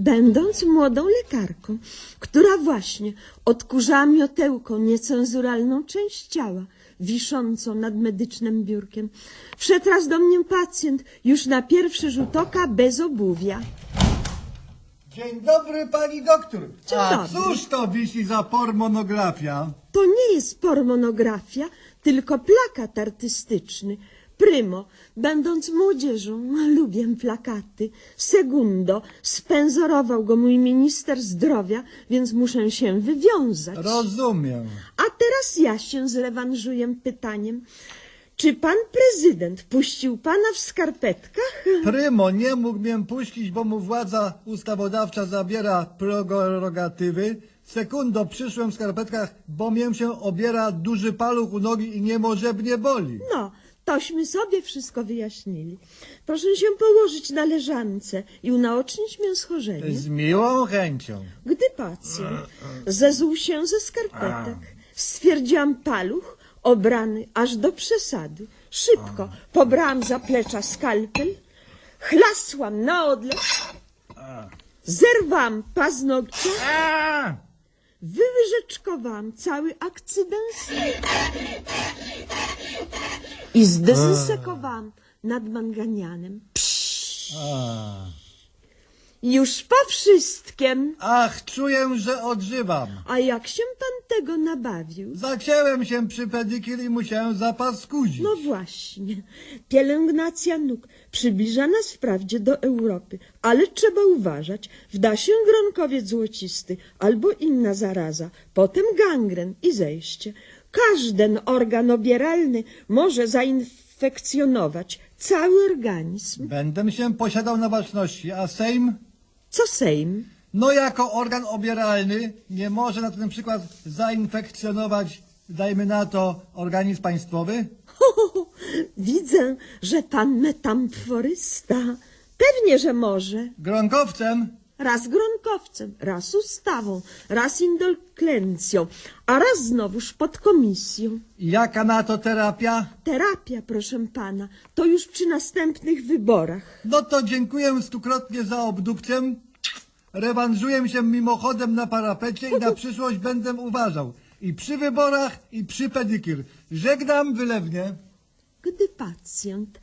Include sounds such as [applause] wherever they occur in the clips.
będąc młodą lekarką, która właśnie odkurzała miotełką niecenzuralną część ciała, wiszącą nad medycznym biurkiem, wszedł raz do mnie pacjent, już na pierwszy rzut oka bez obuwia. Dzień dobry pani doktor. Dzień A dobry. cóż to wisi za pormonografia? To nie jest pormonografia, tylko plakat artystyczny. Prymo, będąc młodzieżą, lubię plakaty. Segundo, spenzorował go mój minister zdrowia, więc muszę się wywiązać. Rozumiem. A teraz ja się zrewanżuję pytaniem. Czy pan prezydent puścił pana w skarpetkach? Prymo nie mógł mnie puścić, bo mu władza ustawodawcza zabiera prerogatywy. Sekundo, przyszłem w skarpetkach, bo mię się obiera duży paluch u nogi i nie może mnie boli. No, tośmy sobie wszystko wyjaśnili. Proszę się położyć na leżance i unaocznić mię schorzenie. Z miłą chęcią. Gdy pacjent zezuł się ze skarpetek, stwierdziłam paluch, obrany aż do przesady. Szybko pobrałam za plecza skalpel, chlasłam na odlew, zerwałam paznokcie, A! wyłyżeczkowałam cały akcydens i zdezynsekowałam nad manganianem. A. Już po wszystkim. Ach, czuję, że odżywam. A jak się pan tego nabawił? Zacięłem się przy pedikir i musiałem zapaskudzić. No właśnie, pielęgnacja nóg przybliża nas wprawdzie do Europy, ale trzeba uważać, wda się gronkowiec złocisty albo inna zaraza, potem gangren i zejście. Każdy organ obieralny może zainfekcjonować cały organizm. Będę się posiadał na baczności, a Sejm? Co Sejm? No jako organ obieralny nie może na ten przykład zainfekcjonować, dajmy na to, organizm państwowy? Widzę, że pan metamforysta. Pewnie, że może. Gronkowcem? Raz gronkowcem, raz ustawą, raz indolklencją, a raz znowuż pod komisją. Jaka na to terapia? Terapia, proszę pana, to już przy następnych wyborach. No to dziękuję stukrotnie za obdukcję. Rewanżuję się mimochodem na parapecie i na [laughs] przyszłość będę uważał. I przy wyborach, i przy pedikir. Żegnam wylewnie. Gdy pacjent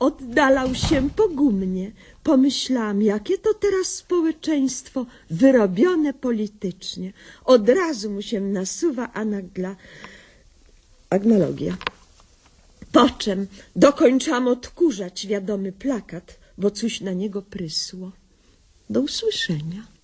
oddalał się pogumnie, pomyślałam, jakie to teraz społeczeństwo wyrobione politycznie. Od razu mu się nasuwa anagla... agnologia. Po czym dokończam odkurzać wiadomy plakat, bo coś na niego prysło. Do usłyszenia.